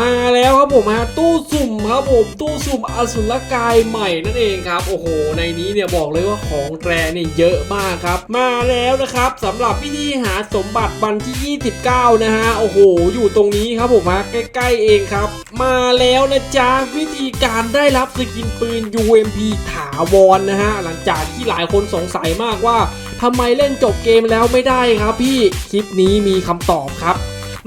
มาแล้วครับผมฮะตู้สุ่มครับผมตู้สุ่มอสุรกายใหม่นั่นเองครับ โอ้โห ในนี้เนี่ยบอกเลยว่าของแตรเนี่ยเยอะมากครับ มาแล้วนะครับสำหรับวิธีหาสมบัติวันที่ 29 นะฮะโอ้โห อยู่ตรงนี้ครับผมฮะใกล้ๆเองครับ มาแล้วนะจ๊ะวิธีการได้รับสกินปืน UMP ถาวรนะฮะหลังจากที่หลายคนสงสัยมากว่าทำไมเล่นจบเกมแล้วไม่ได้ครับพี่คลิปนี้มีคำตอบครับ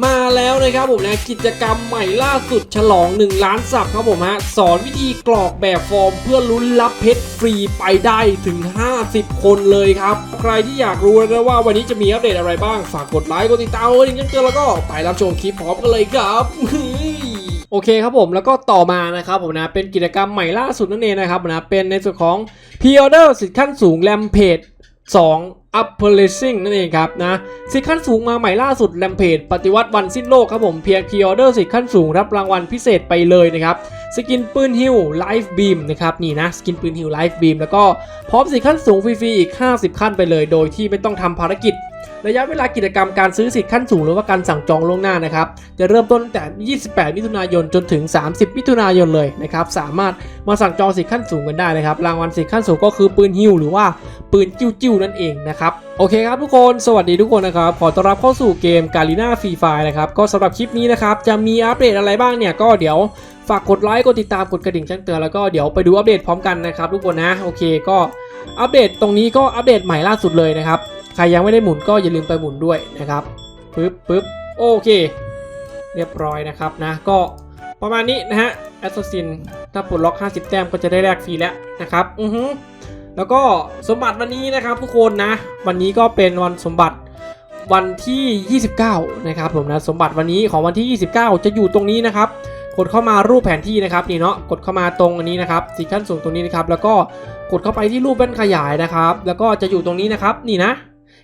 มาแล้วนะครับผมนะกิจกรรมใหม่ล่าสุดฉลอง 1 ล้านสับครับผมฮะสอนวิธีกรอกแบบฟอร์มเพื่อลุ้นรับเพชรฟรีไปได้ถึง 50 คนเลยครับ ใครที่อยากรู้นะว่าวันนี้จะมีอัปเดตอะไรบ้าง ฝากกดไลค์กดติดตามกดกระดิ่งแจ้งเตือนแล้วก็ไปรับชมคลิปพร้อมกันเลยครับโอเคครับผมแล้วก็ต่อมานะครับผมนะเป็นกิจกรรมใหม่ล่าสุดนั่นเองนะครับนะเป็นในส่วนของ p r e order สิทธิ์ขั้นสูงแรมเพจ 2 upper racing นั่นเองครับนะสิทธิ์ขั้นสูงมาใหม่ล่าสุดแรมเพจปฏิวัติวันสิ้นโลกครับผมเพียง p r e order สิทธิ์ขั้นสูงรับรางวัลพิเศษไปเลยนะครับสกินปืนฮิลไลฟ์บีมนะครับนี่นะสกินปืนฮิลไลฟ์บีมแล้วก็พร้อมสิทธิ์ขั้นสูงฟรีๆอีก 50 ขั้นไปเลย โดยที่ไม่ต้องทำภารกิจ ระยะเวลากิจกรรมการซื้อสิทธิ์ขั้นสูงหรือว่าการสั่งจองล่วงหน้านะครับจะเริ่มต้นตั้งแต่ 28 มิถุนายนจนถึง 30 มิถุนายนเลยนะครับสามารถมาสั่งจองสิทธิ์ขั้นสูงกันได้นะครับรางวัลสิทธิ์ขั้นสูงก็คือปืนฮิวหรือว่า ปืนจิ้วๆนั่นเองนะครับ โอเคครับทุกคนสวัสดีทุกคนนะครับ ขอต้อนรับเข้าสู่เกมกาลิน่าฟรีไฟนะครับ ก็สำหรับคลิปนี้นะครับ จะมีอัปเดตอะไรบ้างเนี่ย ก็เดี๋ยวฝากกดไลค์กดติดตามกดกระดิ่งแจ้งเตือนแล้วก็เดี๋ยวไปดูอัปเดตพร้อมกันนะครับทุกคนนะโอเคก็อัปเดตตรงนี้ก็อัปเดตใหม่ล่าสุดเลยนะครับใครยังไม่ได้หมุนก็อย่าลืมไปหมุนด้วยนะครับปึ๊บปึ๊บโอเค เรียบร้อยนะครับนะก็ประมาณนี้นะฮะแอสซัสซินถ้าปลดล็อก 50 แต้มก็จะได้แลกฟรีแล้วนะครับอือฮึ แล้วก็สมบัติวันนี้นะครับทุกคนนะ วันนี้ก็เป็นวันสมบัติวันที่ 29 นะครับผมนะสมบัติวันนี้ของวันที่ 29 จะอยู่ตรงนี้นะครับกดเข้ามารูปแผนที่นะครับนี่เนาะกดเข้ามาตรงอันนี้นะครับสีขั้นสูงตรงนี้นะครับแล้วก็กดเข้าไปที่รูปแว่นขยายนะครับ แล้วก็จะอยู่ตรงนี้นะครับ นี่นะ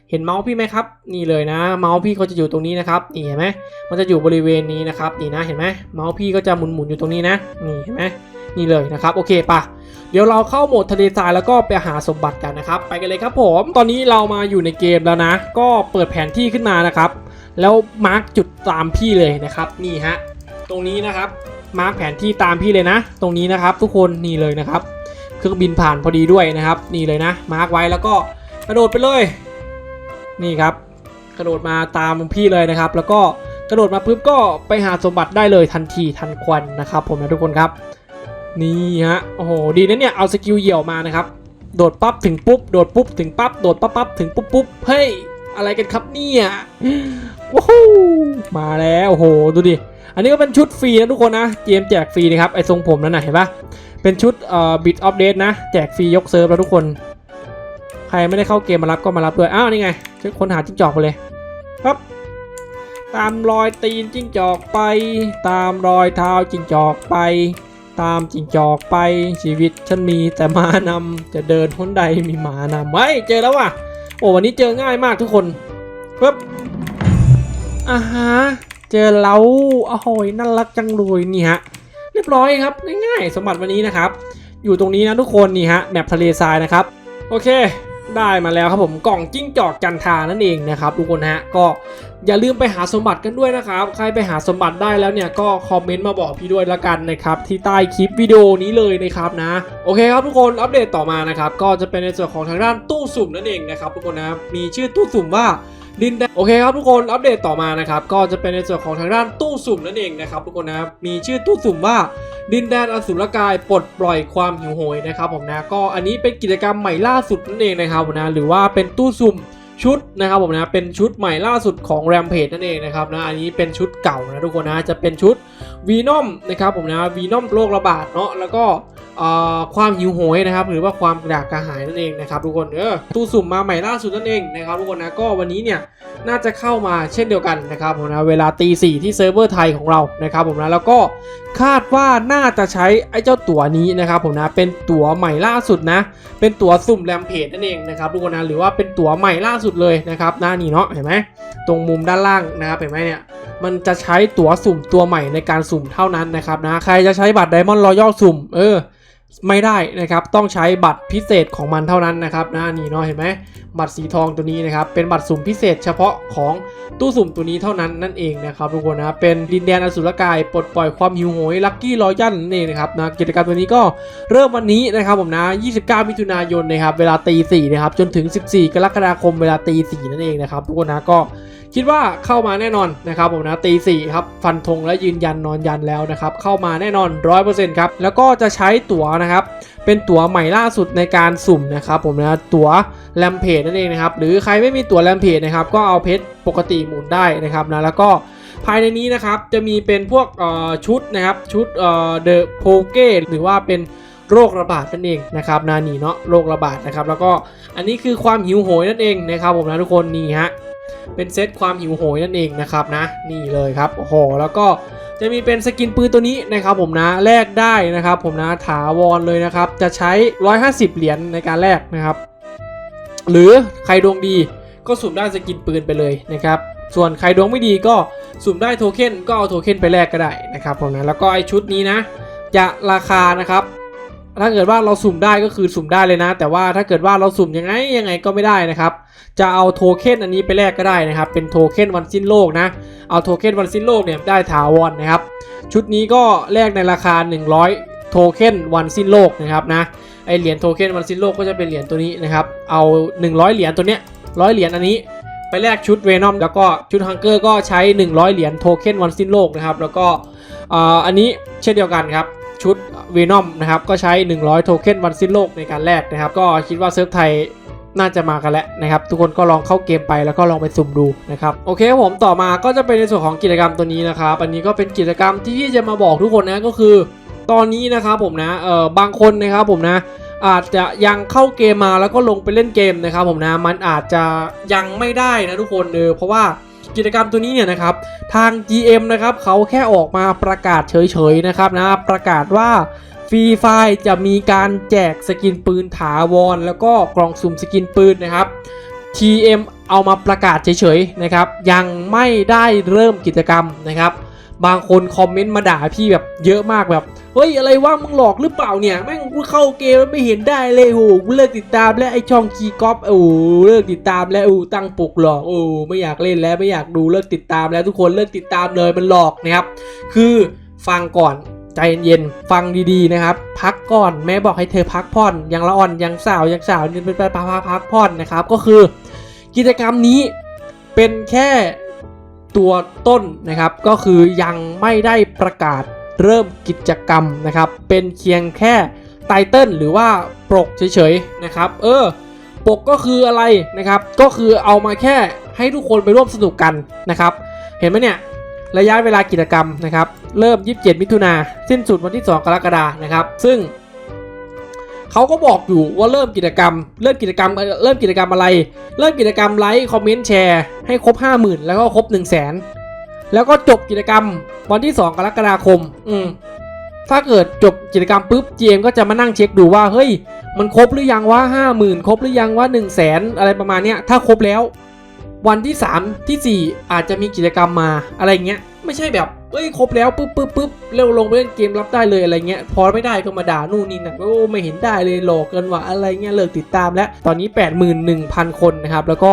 เห็นเมาส์พี่ไหมครับนี่เลยนะ เมาส์พี่เขาจะอยู่ตรงนี้นะครับนี่เห็นไหมมันจะอยู่บริเวณนี้นะครับนี่นะเห็นไหมเมาส์พี่ก็จะหมุนๆอยู่ตรงนี้นะนี่เห็นไหมนี่เลยนะครับโอเคปะ เดี๋ยวเราเข้าโหมดทะเลทรายแล้วก็ไปหาสมบัติกันนะครับ ไปกันเลยครับผม ตอนนี้เรามาอยู่ในเกมแล้วนะ ก็เปิดแผนที่ขึ้นมานะครับ แล้วมาร์กจุดตามพี่เลยนะครับ นี่ฮะ ตรงนี้นะครับ มาร์กแผนที่ตามพี่เลยนะ ตรงนี้นะครับทุกคนนี่เลยนะครับ เครื่องบินผ่านพอดีด้วยนะครับ นี่เลยนะ มาร์กไว้แล้วก็กระโดดไปเลย นี่ครับ กระโดดมาตามพี่เลยนะครับ แล้วก็กระโดดมาปุ๊บก็ไปหาสมบัติได้เลยทันทีทันควันนะครับ ผมนะทุกคนครับ นี่ฮะ โอ้โห ดีนะเนี่ย เอาสกิลเหี่ยวมานะครับ โดดปั๊บถึงปุ๊บ โดดปุ๊บถึงปั๊บ โดดปั๊บปั๊บถึงปุ๊บปุ๊บ เฮ้ย อะไรกันครับเนี่ยว้าวมาแล้ว โอ้โห ดูดิ อันนี้ก็เป็นชุดฟรีนะทุกคนนะเกมแจกฟรีนะครับ ไอทรงผมนั่นนะเห็นปะเป็นชุดเอ่อบิตออฟเดตนะ แจกฟรียกเซิร์ฟแล้วทุกคน ใครไม่ได้เข้าเกมมารับก็มารับด้วย อ้าว นี่ไงช่วยค้นหาจิ้งจอกไปเลยปั๊บตามรอยตีนจิ้งจอกไป ตามรอยเท้าจิ้งจอกไป ตามจิงจอกไปชีวิตฉันมีแต่มานำจะเดินพ้นใดมีหมานำไว้เจอแล้วว่ะ โอ้วันนี้เจอง่ายมากทุกคนปึ๊บอ่าฮะเจอเราโอ้โหน่ารักจังเลยนี่ฮะเรียบร้อยครับง่ายๆสมบัติวันนี้นะครับ อยู่ตรงนี้นะทุกคนนี่ฮะแมปทะเลทรายนะครับ โอเค ได้มาแล้วครับผมกล่องจิ้งจอกจันทานั่นเองนะครับทุกคนฮะก็อย่าลืมไปหาสมบัติกันด้วยนะครับ ใครไปหาสมบัติได้แล้วเนี่ยก็คอมเมนต์มาบอกพี่ด้วยละกันนะครับที่ใต้คลิปวิดีโอนี้เลยนะครับนะโอเคครับทุกคนอัปเดตต่อมานะครับก็จะเป็นในส่วนของทางด้านตู้สุ่มนั่นเองนะครับทุกคนนะมีชื่อตู้สุ่มว่า ดินแดนโอเคครับทุกคนอัปเดตต่อมานะครับก็จะเป็นในส่วนของทางด้านตู้สุ่มนั่นเองนะครับทุกคนนะมีชื่อตู้สุ่มว่าดินแดนอสุรกายปลดปล่อยความหิวโหยนะครับผมนะก็อันนี้เป็นกิจกรรมใหม่ล่าสุดนั่นเองนะครับผมนะหรือว่าเป็นตู้สุ่ม ชุดนะครับผมนะเป็นชุดใหม่ล่าสุดของแรมเพจนั่นเองนะครับนะอันนี้เป็นชุดเก่านะทุกคนนะจะเป็นชุดวีนอมนะครับผมนะวีนอมโรคระบาดเนาะแล้วก็ความหิวโหยนะครับหรือว่าความกระดากกระหายนั่นเองนะครับทุกคนเออตู้สุ่มมาใหม่ล่าสุดนั่นเองนะครับทุกคนนะก็วันนี้เนี่ยน่าจะเข้ามาเช่นเดียวกันนะครับผมนะเวลาตีสี่ที่เซิร์ฟเวอร์ไทยของเรานะครับผมนะแล้วก็คาดว่าน่าจะใช้ไอ้เจ้าตั๋วนี้นะครับผมนะเป็นตั๋วใหม่ล่าสุดนะเป็นตั๋วสุ่มแรมเพจนั่นเองนะครับทุกคนนะหรือว่าเป็นตั๋วใหม่ล่าสุดเลยนะครับหน้านี้เนาะเห็นไหมตรงมุมด้านล่างนะครับเห็นไหมเนี่ยมันจะใช้ตั๋วสุ่มตัวใหม่ในการสุ่มเท่านั้นนะครับนะใครจะใช้บัตรไดมอนด์รอยัลสุ่มเออ ไม่ได้นะครับต้องใช้บัตรพิเศษของมันเท่านั้นนะครับนะนี่เนาะเห็นไหมบัตรสีทองตัวนี้นะครับเป็นบัตรสุ่มพิเศษเฉพาะของตู้สุ่มตัวนี้เท่านั้นนั่นเองนะครับทุกคนนะเป็นดินแดนอสุรกายปลดปล่อยความหิวโหยลัคกี้รอยันนั่นะครับนะกิจกรรมตัวนี้ก็เริ่มวันนี้นะครับผมนะ 29 มิถุนายนนะครับเวลาตี4นะครับจนถึง 14 กรกฎาคมเวลาตี4นั่นเองนะครับทุกคนนะก็ คิดว่าเข้ามาแน่นอนนะครับผมนะตีสี่ครับฟันธงและยืนยันนอนยันแล้วนะครับเข้ามาแน่นอน 100%ครับแล้วก็จะใช้ตั๋วนะครับเป็นตั๋วใหม่ล่าสุดในการสุ่มนะครับผมนะตั๋วแลมเพจนั่นเองนะครับหรือใครไม่มีตั๋วแลมเพจนะครับก็เอาเพชรปกติหมุนได้นะครับนะแล้วก็ภายในนี้นะครับจะมีเป็นพวกชุดนะครับชุดเดอะโพเกหรือว่าเป็นโรคระบาดนั่นเองนะครับนานีเนาะโรคระบาดนะครับแล้วก็อันนี้คือความหิวโหยนั่นเองนะครับผมนะทุกคนนี่ฮะ เป็นเซตความหิวโหยนั่นเองนะครับนะนี่เลยครับโอ้โหแล้วก็จะมีเป็นสกินปืนตัวนี้นะครับผมนะแลกได้นะครับ ผมนะถาวรเลยนะครับ จะใช้ 150 เหรียญในการแลกนะครับ หรือใครดวงดีก็สุ่มได้สกินปืนไปเลยนะครับ ส่วนใครดวงไม่ดีก็สุ่มได้โทเค็นก็เอาโทเค็นไปแลกก็ได้นะครับผมนะแล้วก็ไอชุดนี้นะ จะราคานะครับ ถ้าเกิดว่าเราสุ่มได้ก็คือสุ่มได้เลยนะ แต่ว่าถ้าเกิดว่าเราสุ่มยังไงยังไงก็ไม่ได้นะครับ จะเอาโทเค็นอันนี้ไปแลกก็ได้นะครับ เป็นโทเค็นวันสิ้นโลกนะ เอาโทเค็นวันสิ้นโลกเนี่ยได้ถาวรนะครับ ชุดนี้ก็แลกในราคา 100 โทเค็นวันสิ้นโลกนะครับนะ ไอเหรียญโทเค็นวันสิ้นโลกก็จะเป็นเหรียญตัวนี้นะครับ เอา 100 เหรียญตัวเนี้ยร้อยเหรียญอันนี้ไปแลกชุดเวนอมแล้วก็ชุดฮังเกอร์ก็ใช้ 100 เหรียญโทเค็นวันสิ้นโลกนะครับ แล้วก็อันนี้เช่นเดียวกันครับ ชุดเวนอมนะครับก็ใช้ 100 โทเค็นวันสิ้นโลกในการแลกนะครับ ก็คิดว่าเซิร์ฟไทยน่าจะมากันแล้วนะครับ ทุกคนก็ลองเข้าเกมไปแล้วก็ลองไปสุ่มดูนะครับโอเคผมต่อมาก็จะเป็นในส่วนของกิจกรรมตัวนี้นะครับอันนี้ก็เป็นกิจกรรมที่พี่จะมาบอกทุกคนนะก็คือ ตอนนี้นะครับผมนะเออบางคนนะครับผมนะอาจจะยังเข้าเกมมาแล้วก็ลงไปเล่นเกมนะครับผมนะมันอาจจะยังไม่ได้นะทุกคนเออเพราะว่า กิจกรรมตัวนี้เนี่ยนะครับทาง GM นะครับเขาแค่ออกมาประกาศเฉยๆนะครับนะประกาศว่าฟรีไฟจะมีการแจกสกินปืนถาวร แล้วก็กล่องสุ่มสกินปืนนะครับ TM เอามาประกาศเฉยๆนะครับ ยังไม่ได้เริ่มกิจกรรมนะครับ บางคนคอมเมนต์มาด่าพี่แบบเยอะมากแบบ เฮ้ยอะไรว่ามึงหลอกหรือเปล่าเนี่ยแม่งกูเข้าเกมไม่เห็นได้เลยโหกูเลิกติดตามแล้วไอช่องคีกอฟโอ้เลิกติดตามแล้วโอ้ตั้งปลุกหลอกโอ้ไม่อยากเล่นแล้วไม่อยากดูเลิกติดตามแล้วทุกคนเลิกติดตามเลยมันหลอกนะครับคือฟังก่อนใจเย็นๆฟังดีๆนะครับ พักก่อนแม่บอกให้เธอพักผ่อนยังละอ่อนยังสาวยังสาวนี่เป็นพักพักพักผ่อนนะครับก็คือ กิจกรรมนี้เป็นแค่ตัวต้นนะครับ ก็คือยังไม่ได้ประกาศ เริ่มกิจกรรมนะครับ เป็นเพียงแค่ไตเติลหรือว่าปกเฉยๆนะครับ เออ ปกก็คืออะไรนะครับ ก็คือเอามาแค่ให้ทุกคนไปร่วมสนุกกันนะครับ เห็นไหมเนี่ย ระยะเวลากิจกรรมนะครับ เริ่ม 27 มิถุนาสิ้นสุดวันที่ 2 กรกฎานะครับ ซึ่งเขาก็บอกอยู่ว่าเริ่มกิจกรรม เริ่มกิจกรรมเริ่มกิจกรรมอะไร เริ่มกิจกรรมไลค์คอมเมนต์แชร์ให้ครบ 50,000 แล้วก็ครบ 1 0 0 0 0แสน แล้วก็จบกิจกรรมวันที่ 2 กรกฎาคม อืมถ้าเกิดจบกิจกรรมปุ๊บ GM ก็จะมานั่งเช็คดูว่าเฮ้ย มันครบหรือยังว่า 50,000 ครบหรือยังว่า 1 0 0 0 0แสนอะไรประมาณเนี้ย ถ้าครบแล้ว วันที่ 3 ที่ 4 อาจจะมีกิจกรรมมาอะไรเงี้ย ไม่ใช่แบบเอ้ยครบแล้วปุ๊บปุ๊บปุ๊บเร็วลงไปเล่นเกมรับได้เลยอะไรเงี้ย พอไม่ได้ก็มาด่านู่นนี่นั่นโอ้ไม่เห็นได้เลยหลอกเกินว่ะอะไรเงี้ยเลิกติดตามแล้วตอนนี้ 81,000 คนนะครับแล้วก็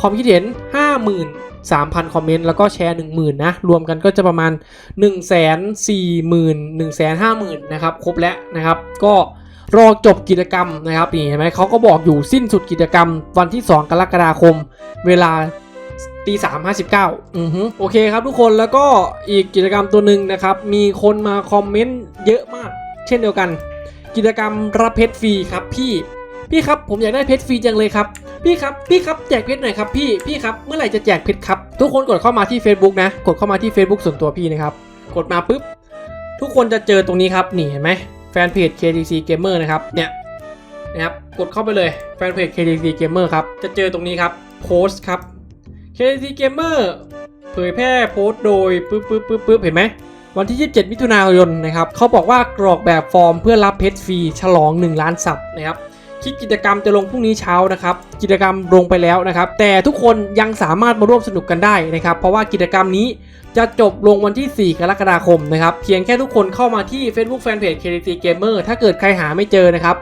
ความคิดเห็น 3,000 คอมเมนต์ แล้วก็แชร์ 10,000 นะ รวมกันก็จะประมาณ 1 4 0 0 0 0 1 5 0 0 0 0 นะครับ ครบแล้วนะครับ ก็รอจบกิจกรรมนะครับนี่เห็นไหมเขาก็บอกอยู่สิ้นสุดกิจกรรมวันที่ 2 กรกฎาคม เวลาตีสามห้าสิบเก้าอือฮึโอเคครับทุกคนแล้วก็อีกกิจกรรมตัวหนึ่งนะครับ มีคนมาคอมเมนต์เยอะมาก เช่นเดียวกัน กิจกรรมรับเพชรฟรีครับพี่ พี่ครับผมอยากได้เพชรฟรีจังเลยครับพี่ครับพี่ครับแจกเพชรหน่อยครับพี่พี่ครับเมื่อไหร่จะแจกเพชรครับทุกคนกดเข้ามาที่ Facebook นะ กดเข้ามาที่ Facebook ส่วนตัวพี่นะครับกดมาปุ๊บทุกคนจะเจอตรงนี้ครับนี่เห็นไหมแฟนเพจ KTC Gamer นะครับเนี่ยนะครับกดเข้าไปเลยแฟนเพจ KTC Gamer ครับจะเจอตรงนี้ครับโพสต์ครับ KTC Gamer เผยแพร่โพสโดยปึ๊บปึ๊บปึ๊บปึ๊บเห็นไหมวันที่ 27 มิถุนายนนะครับเขาบอกว่ากรอกแบบฟอร์มเพื่อรับเพชรฟรีฉลอง 1 ล้านสับนะครับ คลิปกิจกรรมจะลงพรุ่งนี้เช้านะครับ กิจกรรมลงไปแล้วนะครับ แต่ทุกคนยังสามารถมาร่วมสนุกกันได้นะครับ เพราะว่ากิจกรรมนี้จะจบลงวันที่ 4 กรกฎาคมนะครับ เพียงแค่ทุกคนเข้ามาที่ Facebook Fanpage KDC Gamer ถ้าเกิดใครหาไม่เจอนะครับ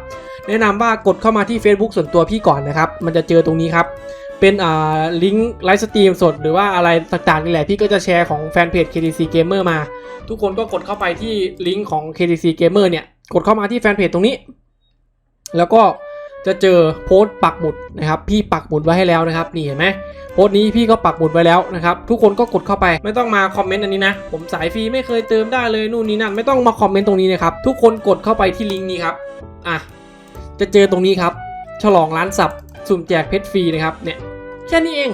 แนะนำว่ากดเข้ามาที่ Facebook ส่วนตัวพี่ก่อนนะครับ มันจะเจอตรงนี้ครับ เป็นอ่าลิงก์ไลฟ์สตรีมสดหรือว่าอะไรต่างๆนี่แหละ พี่ก็จะแชร์ของแฟนเพจ KDC Gamer มา ทุกคนก็กดเข้าไปที่ลิงก์ของ KDC Gamer เนี่ย กดเข้ามาที่แฟนเพจตรงนี้ แล้วก็ จะเจอโพสต์ปักหมุดนะครับพี่ปักหมุดไว้ให้แล้วนะครับนี่เห็นไหมโพสต์นี้พี่ก็ปักหมุดไว้แล้วนะครับทุกคนก็กดเข้าไปไม่ต้องมาคอมเมนต์อันนี้นะผมสายฟรีไม่เคยเติมได้เลยนู่นนี่นั่นไม่ต้องมาคอมเมนต์ตรงนี้นะครับทุกคนกดเข้าไปที่ลิงก์นี้ครับอะจะเจอตรงนี้ครับ ฉลองร้านสับสุ่มแจกเพชรฟรีนะครับเนี่ยแค่นี้เอง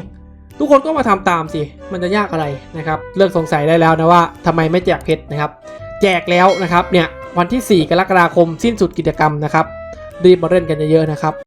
ทุกคนก็มาทำตามสิมันจะยากอะไรนะครับเลิกสงสัยได้แล้วนะว่าทำไมไม่แจกเพชรนะครับ แจกแล้วนะครับเนี่ยวันที่ 4 กรกฎาคมสิ้นสุดกิจกรรมนะครับ รีบมาเล่นกันเยอะๆนะครับ